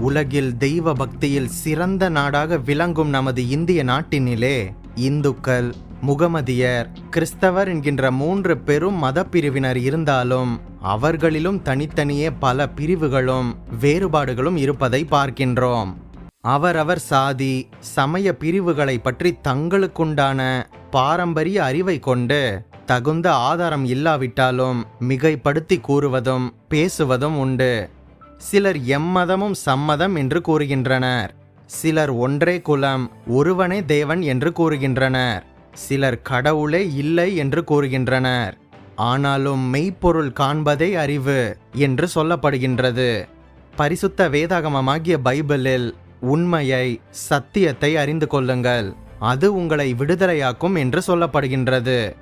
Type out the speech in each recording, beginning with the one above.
உலகில் தெய்வ பக்தியில் சிறந்த நாடாக விளங்கும் நமது இந்திய நாட்டினிலே இந்துக்கள் முகமதியர் கிறிஸ்தவர் என்கின்ற மூன்று பெரும் மதப்பிரிவினர் இருந்தாலும் அவர்களிலும் தனித்தனியே பல பிரிவுகளும் வேறுபாடுகளும் இருப்பதை பார்க்கின்றோம். அவரவர் சாதி சமய பிரிவுகளை பற்றி தங்களுக்குண்டான பாரம்பரிய அறிவை கொண்டு தகுந்த ஆதாரம் இல்லாவிட்டாலும் மிகைப்படுத்தி கூறுவதும் பேசுவதும் உண்டு. சிலர் எம்மதமும் சம்மதம் என்று கூறுகின்றனர். சிலர் ஒன்றே குலம் ஒருவனே தேவன் என்று கூறுகின்றனர். சிலர் கடவுளே இல்லை என்று கூறுகின்றனர். ஆனாலும் மெய்ப்பொருள் காண்பதே அறிவு என்று சொல்லப்படுகின்றது. பரிசுத்த வேதாகமமாகிய பைபிளில் உண்மையை சத்தியத்தை அறிந்து கொள்ளுங்கள். அது உங்களை விடுதலையாக்கும் என்று சொல்லப்படுகின்றது.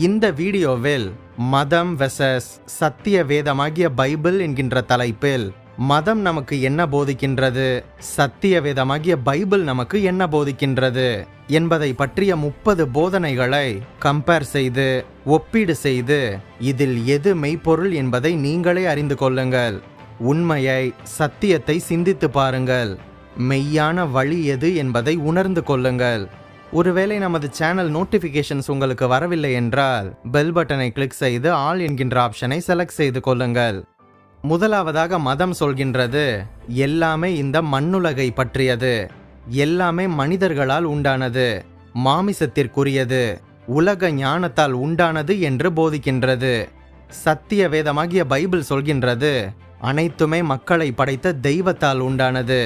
இந்த வீடியோவில் மதம் வெசஸ் சத்திய வேதமாகிய பைபிள் என்கின்ற தலைப்பில் மதம் நமக்கு என்ன போதிக்கின்றது சத்திய வேதமாகிய பைபிள் நமக்கு என்ன போதிக்கின்றது என்பதை பற்றிய முப்பது போதனைகளை கம்பேர் செய்து ஒப்பீடு செய்து இதில் எது மெய்ப்பொருள் என்பதை நீங்களே அறிந்து கொள்ளுங்கள். உண்மையை சத்தியத்தை சிந்தித்து பாருங்கள். மெய்யான வழி எது என்பதை உணர்ந்து கொள்ளுங்கள். ஒருவேளை நமது சேனல் நோட்டிஃபிகேஷன்ஸ் உங்களுக்கு வரவில்லை என்றால் பெல் பட்டனை கிளிக் செய்து ஆல் என்கின்ற ஆப்ஷனை செலக்ட் செய்து கொள்ளுங்கள். முதலாவதாக மதம் சொல்கின்றது எல்லாமே இந்த மண்ணுலகை பற்றியது எல்லாமே மனிதர்களால் உண்டானது மாமிசத்திற்குரியது உலக ஞானத்தால் உண்டானது என்று போதிக்கின்றது. சத்திய வேதமாகிய பைபிள் சொல்கின்றது அனைத்துமே மக்களை படைத்த தெய்வத்தால் உண்டானது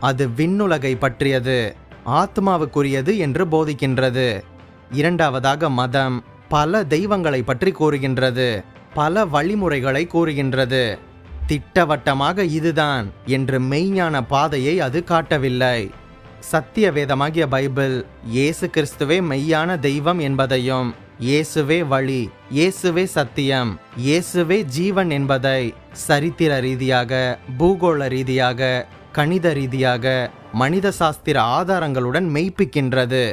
அது விண்ணுலகை பற்றியது. ஆத்மாவுக்குரியது என்று போதிக்கின்றது. இரண்டாவதாக மதம் பல தெய்வங்களை பற்றி கூறுகின்றது. பல வழிமுறைகளை கூறுகின்றது. திட்டவட்டமாக இதுதான் என்று மெய்ஞான பாதையை அது காட்டவில்லை. சத்திய வேதமாகிய பைபிள் இயேசு கிறிஸ்துவே மெய்யான தெய்வம் என்பதையும் இயேசுவே வழி இயேசுவே சத்தியம் இயேசுவே ஜீவன் என்பதை சரித்திர ரீதியாக பூகோள ரீதியாக கணித ரீதியாக மனித சாஸ்திர ஆதாரங்களுடன் மெய்ப்பிக்கின்றது.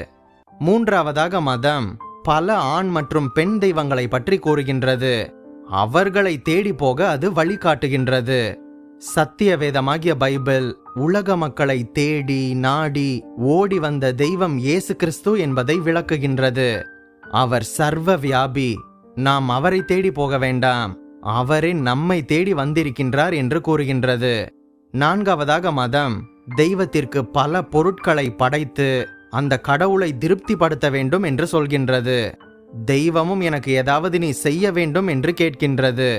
மூன்றாவதாக மதம் பல ஆண் மற்றும் பெண் தெய்வங்களை பற்றி கூறுகின்றது. அவர்களை தேடி போக அது வழிகாட்டுகின்றது. சத்திய வேதமாகிய பைபிள் உலக மக்களை தேடி நாடி ஓடி வந்த தெய்வம் இயேசு கிறிஸ்து என்பதை விளக்குகின்றது. அவர் சர்வ வியாபி நாம் அவரை தேடி போக வேண்டாம். அவரே நம்மை தேடி வந்திருக்கின்றார் என்று கூறுகின்றது. நான்காவதாக மதம் தெய்வத்திற்கு பல பொருட்களை படைத்து அந்த கடவுளை திருப்திப்படுத்த வேண்டும் என்று சொல்கின்றது. தெய்வமும் எனக்கு ஏதாவது நீ செய்ய வேண்டும் என்று கேட்கின்றது.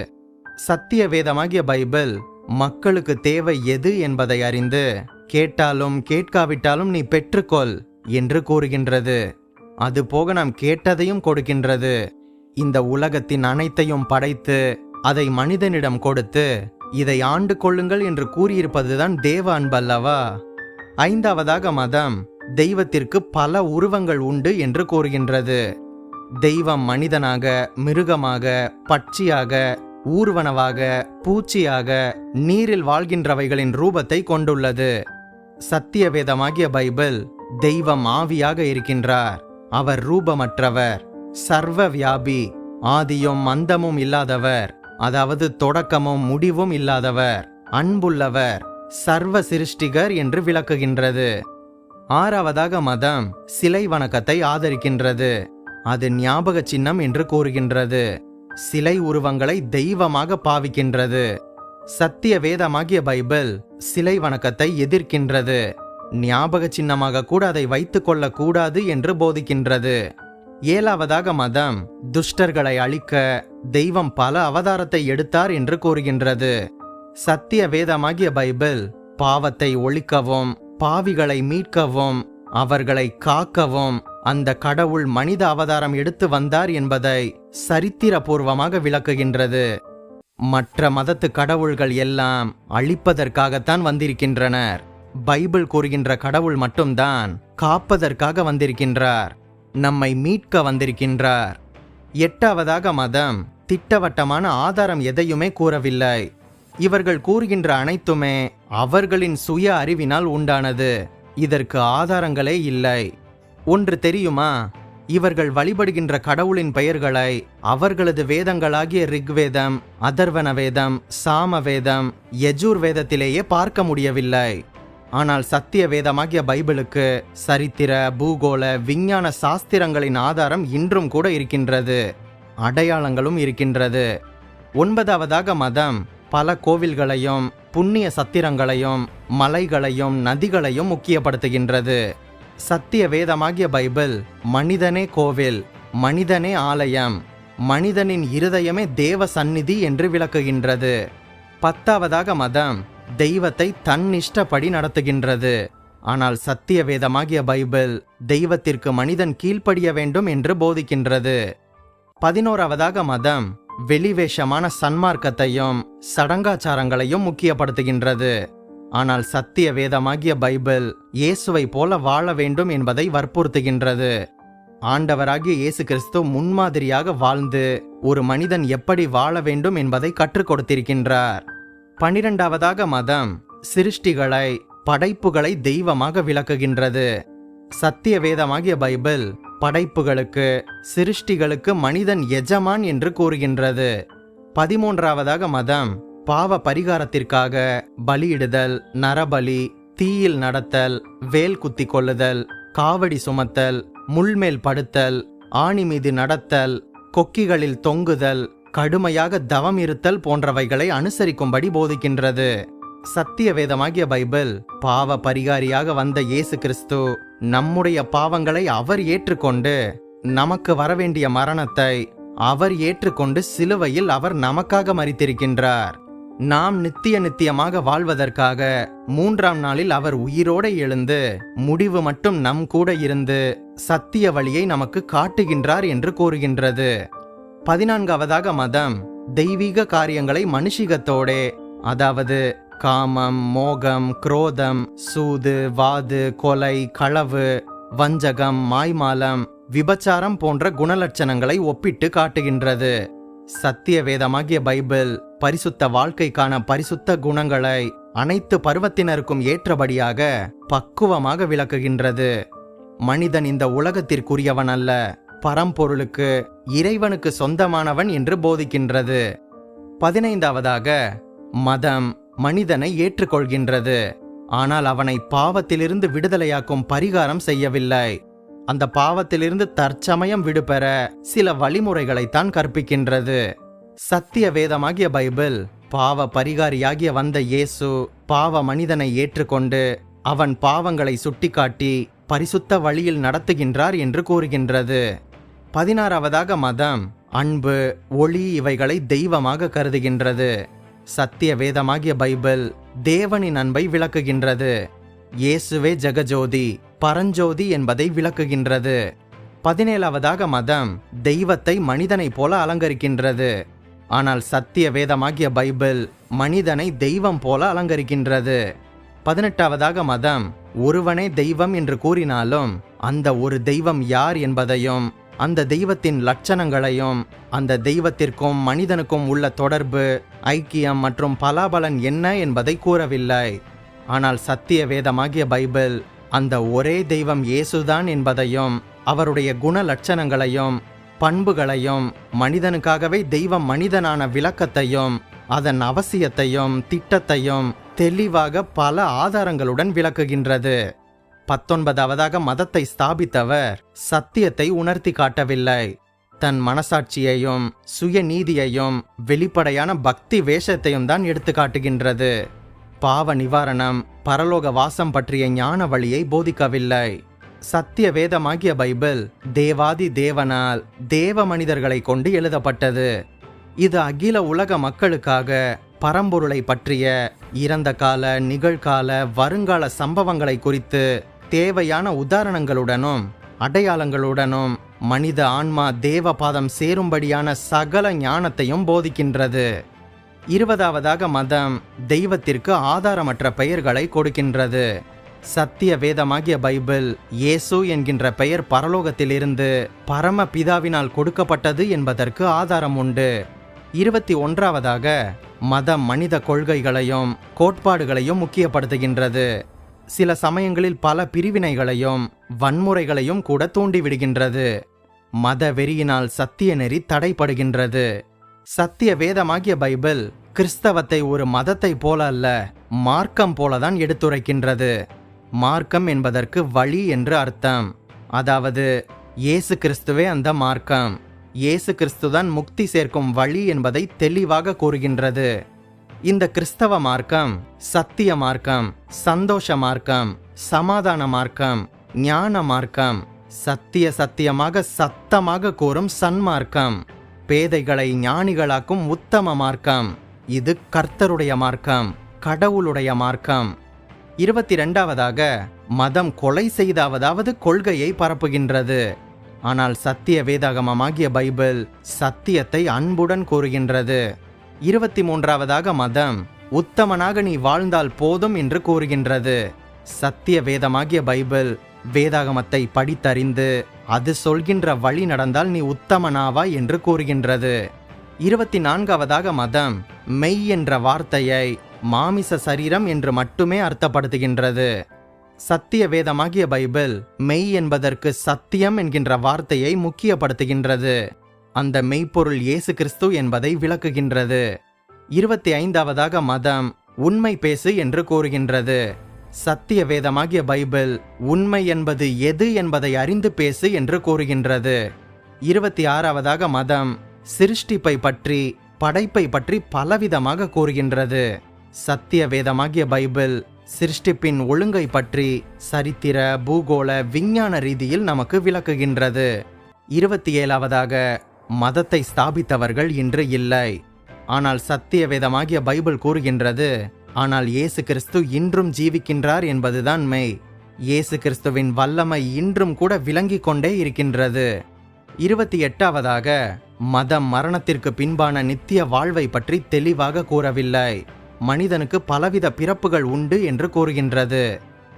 சத்திய வேதமாகிய பைபிள் மக்களுக்கு தேவை எது என்பதை அறிந்து கேட்டாலும் கேட்காவிட்டாலும் நீ பெற்றுக்கொள் என்று கூறுகின்றது. அது போக நாம் கேட்டதையும் கொடுக்கின்றது. இந்த உலகத்தின் அனைத்தையும் படைத்து அதை மனிதனிடம் கொடுத்து இதை ஆண்டு கொள்ளுங்கள் என்று கூறியிருப்பதுதான் தேவ அன்பல்லவா? ஐந்தாவதாக மதம் தெய்வத்திற்கு பல உருவங்கள் உண்டு என்று கூறுகின்றது. தெய்வம் மனிதனாக மிருகமாக பட்சியாக ஊர்வனவாக பூச்சியாக நீரில் வாழ்கின்றவைகளின் ரூபத்தை கொண்டுள்ளது. சத்திய வேதமாகிய பைபிள் தெய்வம் ஆவியாக இருக்கின்றார். அவர் ரூபமற்றவர் சர்வ வியாபி ஆதியும் அந்தமும் இல்லாதவர். அதாவது தொடக்கமும் முடிவும் இல்லாதவர் அன்புள்ளவர் சர்வ சிருஷ்டிகர் என்று விளக்குகின்றது. ஆறாவதாக மதம் சிலை வணக்கத்தை ஆதரிக்கின்றது. அது ஞாபக சின்னம் என்று கூறுகின்றது. சிலை உருவங்களை தெய்வமாக பாவிக்கின்றது. சத்திய வேதமாகிய பைபிள் சிலை வணக்கத்தை எதிர்க்கின்றது. ஞாபக சின்னமாக கூட அதை வைத்துக் கொள்ளக்கூடாது என்று போதிக்கின்றது. ஏழாவதாக மதம் துஷ்டர்களை அழிக்க தெய்வம் பல அவதாரத்தை எடுத்தார் என்று கூறுகின்றது. சத்திய வேதமாகிய பைபிள் பாவத்தை ஒழிக்கவும் பாவிகளை மீட்கவும் அவர்களை காக்கவும் அந்த கடவுள் மனித அவதாரம் எடுத்து வந்தார் என்பதை சரித்திரபூர்வமாக விளக்குகின்றது. மற்ற மதத்து கடவுள்கள் எல்லாம் அழிப்பதற்காகத்தான் வந்திருக்கின்றனர். பைபிள் கூறுகின்ற கடவுள் மட்டும்தான் காப்பதற்காக வந்திருக்கின்றார். நம்மை மீட்க வந்திருக்கின்றார். எட்டாவதாக மதம் திட்டவட்டமான ஆதாரம் எதையுமே கூறவில்லை. இவர்கள் கூறுகின்ற அனைத்துமே அவர்களின் சுய அறிவினால் உண்டானது. இதற்கு ஆதாரங்களே இல்லை. ஒன்று தெரியுமா? இவர்கள் வழிபடுகின்ற கடவுளின் பெயர்களை அவர்களது வேதங்களாகிய ரிக்வேதம் அதர்வன வேதம் சாம வேதம் யஜூர் வேதத்திலேயே பார்க்க முடியவில்லை. ஆனால் சத்திய வேதமாகிய பைபிளுக்கு சரித்திர பூகோள விஞ்ஞான சாஸ்திரங்களின் ஆதாரம் இன்றும் கூட இருக்கின்றது. அடையாளங்களும் இருக்கின்றது. ஒன்பதாவதாக மதம் பல கோவில்களையும் புண்ணிய சத்திரங்களையும் மலைகளையும் நதிகளையும் முக்கியப்படுத்துகின்றது. சத்திய வேதமாகிய பைபிள் மனிதனே கோவில் மனிதனே ஆலயம் மனிதனின் இருதயமே தேவ சந்நிதி என்று விளக்குகின்றது. பத்தாவதாக மதம் தெய்வத்தை தன் இஷ்டப்படி நடத்துகின்றது. ஆனால் சத்திய வேதமாகிய பைபிள் தெய்வத்திற்கு மனிதன் கீழ்ப்படிய வேண்டும் என்று போதிக்கின்றது. பதினோராவதாக மதம் வெளிவேஷமான சன்மார்க்கத்தையும் சடங்காச்சாரங்களையும் முக்கியப்படுத்துகின்றது. ஆனால் சத்திய வேதமாகிய பைபிள் இயேசுவை போல வாழ வேண்டும் என்பதை வற்புறுத்துகின்றது. ஆண்டவராகிய இயேசு கிறிஸ்து முன்மாதிரியாக வாழ்ந்து ஒரு மனிதன் எப்படி வாழ வேண்டும் என்பதை கற்றுக் கொடுத்திருக்கின்றார். பனிரெண்டாவதாக மதம் சிருஷ்டிகளை படைப்புகளை தெய்வமாக விளக்குகின்றது. சத்திய வேதமாகிய பைபிள் படைப்புகளுக்கு சிருஷ்டிகளுக்கு மனிதன் எஜமான் என்று கூறுகின்றது. பதிமூன்றாவதாக மதம் பாவ பரிகாரத்திற்காக பலியிடுதல் நரபலி தீயில் நடத்தல் வேல் குத்தி கொள்ளுதல் காவடி சுமத்தல் முள்மேல் படுத்தல் ஆணி மீது நடத்தல் கொக்கிகளில் தொங்குதல் கடுமையாக தவம் இருத்தல் போன்றவைகளை அனுசரிக்கும்படி போதிக்கின்றது. சத்திய வேதமாகிய பைபிள் பாவ பரிகாரியாக வந்த இயேசு கிறிஸ்து நம்முடைய பாவங்களை அவர் ஏற்றுக்கொண்டு நமக்கு வரவேண்டிய மரணத்தை அவர் ஏற்றுக்கொண்டு சிலுவையில் அவர் நமக்காக மறித்திருக்கின்றார் நாம் நித்திய நித்தியமாக வாழ்வதற்காக மூன்றாம் நாளில் அவர் உயிரோடு எழுந்து முடிவு மட்டும் நம் கூட இருந்து சத்திய வழியை நமக்கு காட்டுகின்றார் என்று கூறுகின்றது. பதினான்காவதாக மதம் தெய்வீக காரியங்களை மனுஷிகத்தோடே அதாவது காமம் மோகம் குரோதம் சூது வாது கொலை களவு வஞ்சகம் மாய்மாலம் விபச்சாரம் போன்ற குணலட்சணங்களை ஒப்பிட்டு காட்டுகின்றது. சத்திய வேதமாகிய பைபிள் பரிசுத்த வாழ்க்கைக்கான பரிசுத்த குணங்களை அனைத்து பருவத்தினருக்கும் ஏற்றபடியாக பக்குவமாக விளக்குகின்றது. மனிதன் இந்த உலகத்திற்குரியவன் அல்ல. பரம்பொருளுக்கு இறைவனுக்கு சொந்தமானவன் என்று போதிக்கின்றது. பதினைந்தாவதாக மதம் மனிதனை ஏற்றுக்கொள்கின்றது. ஆனால் அவனை பாவத்திலிருந்து விடுதலையாக்கும் பரிகாரம் செய்யவில்லை. அந்த பாவத்திலிருந்து தற்சமயம் விடுபெற சில வழிமுறைகளைத்தான் கற்பிக்கின்றது. சத்திய வேதமாகிய பைபிள் பாவ பரிகாரியாகிய வந்த இயேசு பாவ மனிதனை ஏற்றுக்கொண்டு அவன் பாவங்களை சுட்டிக்காட்டி பரிசுத்த வழியில் நடத்துகின்றார் என்று கூறுகின்றது. பதினாறாவதாக மதம் அன்பு ஒளி இவைகளை தெய்வமாக கருதுகின்றது. சத்திய வேதமாகிய பைபிள் தேவனின் அன்பை விளக்குகின்றது. இயேசுவே ஜெகஜோதி பரஞ்சோதி என்பதை விளக்குகின்றது. பதினேழாவதாக மதம் தெய்வத்தை மனிதனைப் போல அலங்கரிக்கின்றது. ஆனால் சத்திய வேதமாகிய பைபிள் மனிதனை தெய்வம் போல அலங்கரிக்கின்றது. பதினெட்டாவதாக மதம் ஒருவனே தெய்வம் என்று கூறினாலும் அந்த ஒரு தெய்வம் யார் என்பதையும் அந்த தெய்வத்தின் லட்சணங்களையும் அந்த தெய்வத்திற்கும் மனிதனுக்கும் உள்ள தொடர்பு ஐக்கியம் மற்றும் பலாபலன் என்ன என்பதை கூறவில்லை. ஆனால் சத்திய வேதமாகிய பைபிள் அந்த ஒரே தெய்வம் இயேசுதான் என்பதையும் அவருடைய குண லட்சணங்களையும் பண்புகளையும் மனிதனுக்காகவே தெய்வம் மனிதனான விளக்கத்தையும் அதன் அவசியத்தையும் திட்டத்தையும் தெளிவாக பல ஆதாரங்களுடன் விளக்குகின்றது. பத்தொன்பதாவதாக மதத்தை ஸ்தாபித்தவர் சத்தியத்தை உணர்த்தி காட்டவில்லை. தன் மனசாட்சியையும் சுயநீதியையும் வெளிப்படையான பக்தி வேஷத்தையும் தான் எடுத்து காட்டுகின்றது. பாவ நிவாரணம் பரலோக வாசம் பற்றிய ஞான வழியை போதிக்கவில்லை. சத்திய வேதமாகிய பைபிள் தேவாதி தேவனால் தேவ மனிதர்களை கொண்டு எழுதப்பட்டது. இது அகில உலக மக்களுக்காக பரம்பொருளை பற்றிய இறந்த கால நிகழ்கால வருங்கால சம்பவங்களை குறித்து தேவையான உதாரணங்களுடனும் அடையாளங்களுடனும் மனித ஆன்மா தேவபாதம் சேரும்படியான சகல ஞானத்தையும் போதிக்கின்றது. இருபதாவதாக மதம் தெய்வத்திற்கு ஆதாரமற்ற பெயர்களை கொடுக்கின்றது. சத்திய வேதமாகிய பைபிள் இயேசு என்கின்ற பெயர் பரலோகத்திலிருந்து பரம பிதாவினால் கொடுக்கப்பட்டது என்பதற்கு ஆதாரம் உண்டு. இருபத்தி ஒன்றாவதாக மதம் மனித கொள்கைகளையும் கோட்பாடுகளையும் முக்கியப்படுத்துகின்றது. சில சமயங்களில் பல பிரிவினைகளையும் வன்முறைகளையும் கூட தூண்டிவிடுகின்றது. மத வெறியினால் சத்திய நெறி தடைப்படுகின்றது சத்திய வேதமாகிய பைபிள் கிறிஸ்தவத்தை ஒரு மதத்தை போல அல்ல மார்க்கம் போலதான் எடுத்துரைக்கின்றது. மார்க்கம் என்பதற்கு வழி என்று அர்த்தம். அதாவது இயேசு கிறிஸ்துவே அந்த மார்க்கம். இயேசு கிறிஸ்துதான் முக்தி சேர்க்கும் வழி என்பதை தெளிவாக கூறுகின்றது. இந்த கிறிஸ்தவ மார்க்கம் சத்திய மார்க்கம் சந்தோஷ மார்க்கம் சமாதான மார்க்கம் ஞான மார்க்கம் சத்திய சத்தியமாக சத்தமாக கூறும் சன்மார்க்கம் பேதைகளை ஞானிகளாக்கும் உத்தம மார்க்கம். இது கர்த்தருடைய மார்க்கம் கடவுளுடைய மார்க்கம். இருபத்தி ரெண்டாவதாக மதம் கொலை செய்தாவதாவது கொள்கையை பரப்புகின்றது. ஆனால் சத்திய வேதாகமமாகிய பைபிள் சத்தியத்தை அன்புடன் கூறுகின்றது. இருபத்தி மூன்றாவதாக மதம் உத்தமனாக நீ வாழ்ந்தால் போதும் என்று கூறுகின்றது. சத்திய வேதமாகிய பைபிள் வேதாகமத்தை படித்தறிந்து அது சொல்கின்ற வழி நடந்தால் நீ உத்தமனாவாய் என்று கூறுகின்றது. இருபத்தி நான்காவதாக மதம் மெய் என்ற வார்த்தையை மாமிச சரீரம் என்று மட்டுமே அர்த்தப்படுத்துகின்றது. சத்திய வேதமாகிய பைபிள் மெய் என்பதற்கு சத்தியம் என்கின்ற வார்த்தையை முக்கியப்படுத்துகின்றது. அந்த மெய்ப்பொருள் இயேசு கிறிஸ்து என்பதை விளக்குகின்றது. இருபத்தி ஐந்தாவதாக மதம் உண்மை பேசு என்று கூறுகின்றது. சத்திய வேதமாகிய பைபிள் உண்மை என்பது எது என்பதை அறிந்து பேசு என்று கூறுகின்றது. இருபத்தி ஆறாவதாக மதம் சிருஷ்டிப்பை பற்றி படைப்பை பற்றி பலவிதமாக கூறுகின்றது. சத்திய வேதமாகிய பைபிள் சிருஷ்டிப்பின் ஒழுங்கை பற்றி சரித்திர பூகோள விஞ்ஞான ரீதியில் நமக்கு விளக்குகின்றது. இருபத்தி ஏழாவதாக மதத்தை ஸ்தாபித்தவர்கள் இன்று இல்லை. ஆனால் சத்திய வேதமாகிய பைபிள் கூறுகின்றது ஆனால் இயேசு கிறிஸ்து இன்றும் ஜீவிக்கின்றார் என்பதுதான் மெய். இயேசு கிறிஸ்துவின் வல்லமை இன்றும் கூட விளங்கிக் கொண்டே இருக்கின்றது. இருபத்தி எட்டாவதாக மதம் மரணத்திற்கு பின்பான நித்திய வாழ்வை பற்றி தெளிவாக கூறவில்லை. மனிதனுக்கு பலவித பிறப்புகள் உண்டு என்று கூறுகின்றது.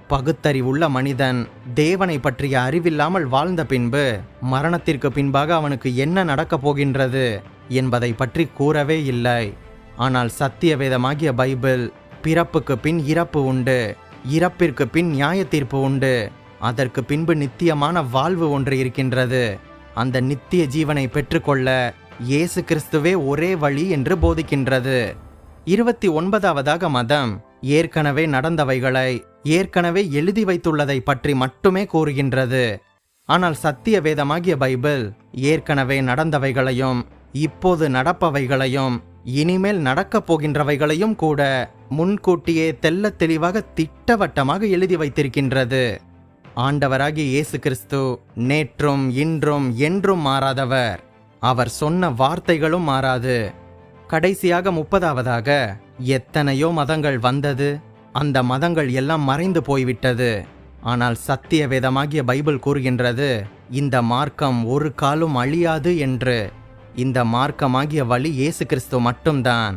பகுத்தறிவுள்ள மனிதன் தேவனை பற்றிய அறிவில்லாமல் வாழ்ந்த பின்பு மரணத்திற்கு பின்பாக அவனுக்கு என்ன நடக்கப் போகின்றது என்பதை பற்றி கூறவே இல்லை. ஆனால் சத்திய வேதமாகிய பைபிள் பிறப்புக்கு பின் இறப்பு உண்டு இறப்பிற்கு பின் நியாய தீர்ப்பு உண்டு அதற்கு பின்பு நித்தியமான வாழ்வு ஒன்று இருக்கின்றது. அந்த நித்திய ஜீவனை பெற்றுக்கொள்ள இயேசு கிறிஸ்துவே ஒரே வழி என்று போதிக்கின்றது. இருபத்தி ஒன்பதாவதாக மதம் ஏற்கனவே நடந்தவைகளை ஏற்கனவே எழுதி வைத்துள்ளதை பற்றி மட்டுமே கூறுகின்றது. ஆனால் சத்திய வேதமாகிய பைபிள் ஏற்கனவே நடந்தவைகளையும் இப்போது நடப்பவைகளையும் இனிமேல் நடக்கப் போகின்றவைகளையும் கூட முன்கூட்டியே தெள்ளத் தெளிவாக திட்டவட்டமாக எழுதி வைத்திருக்கின்றது. ஆண்டவராகிய இயேசு கிறிஸ்து நேற்றும் இன்றும் என்றும் மாறாதவர். அவர் சொன்ன வார்த்தைகளும் மாறாது. கடைசியாக முப்பதாவதாக எத்தனையோ மதங்கள் வந்தது. அந்த மதங்கள் எல்லாம் மறைந்து போய்விட்டது. ஆனால் சத்திய வேதமாகிய பைபிள் கூறுகின்றது இந்த மார்க்கம் ஒரு காலும் அழியாது என்று. இந்த மார்க்கமாகிய வழி இயேசு கிறிஸ்து மட்டும்தான்.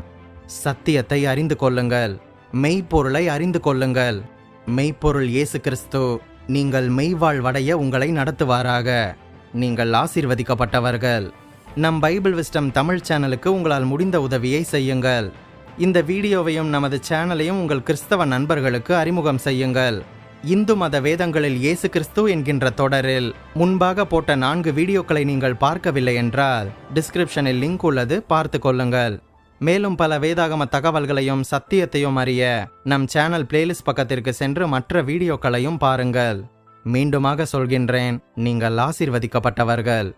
சத்தியத்தை அறிந்து கொள்ளுங்கள் மெய்ப்பொருளை அறிந்து கொள்ளுங்கள். மெய்ப்பொருள் இயேசு கிறிஸ்து நீங்கள் மெய்வாழ்வடைய உங்களை நடத்துவாராக. நீங்கள் ஆசீர்வதிக்கப்பட்டவர்கள். நம் பைபிள் விஸ்டம் தமிழ் சேனலுக்கு உங்களால் முடிந்த உதவியை செய்யுங்கள். இந்த வீடியோவையும் நமது சேனலையும் உங்கள் கிறிஸ்தவ நண்பர்களுக்கு அறிமுகம் செய்யுங்கள். இந்து மத வேதங்களில் இயேசு கிறிஸ்து என்கின்ற தொடரில் முன்பாக போட்ட நான்கு வீடியோக்களை நீங்கள் பார்க்கவில்லை என்றால் டிஸ்கிரிப்ஷனில் லிங்க் உள்ளது பார்த்து கொள்ளுங்கள். மேலும் பல வேதாகம தகவல்களையும் சத்தியத்தையும் அறிய நம் சேனல் பிளேலிஸ்ட் பக்கத்திற்கு சென்று மற்ற வீடியோக்களையும் பாருங்கள். மீண்டுமாக சொல்கின்றேன் நீங்கள் ஆசீர்வதிக்கப்பட்டவர்கள்.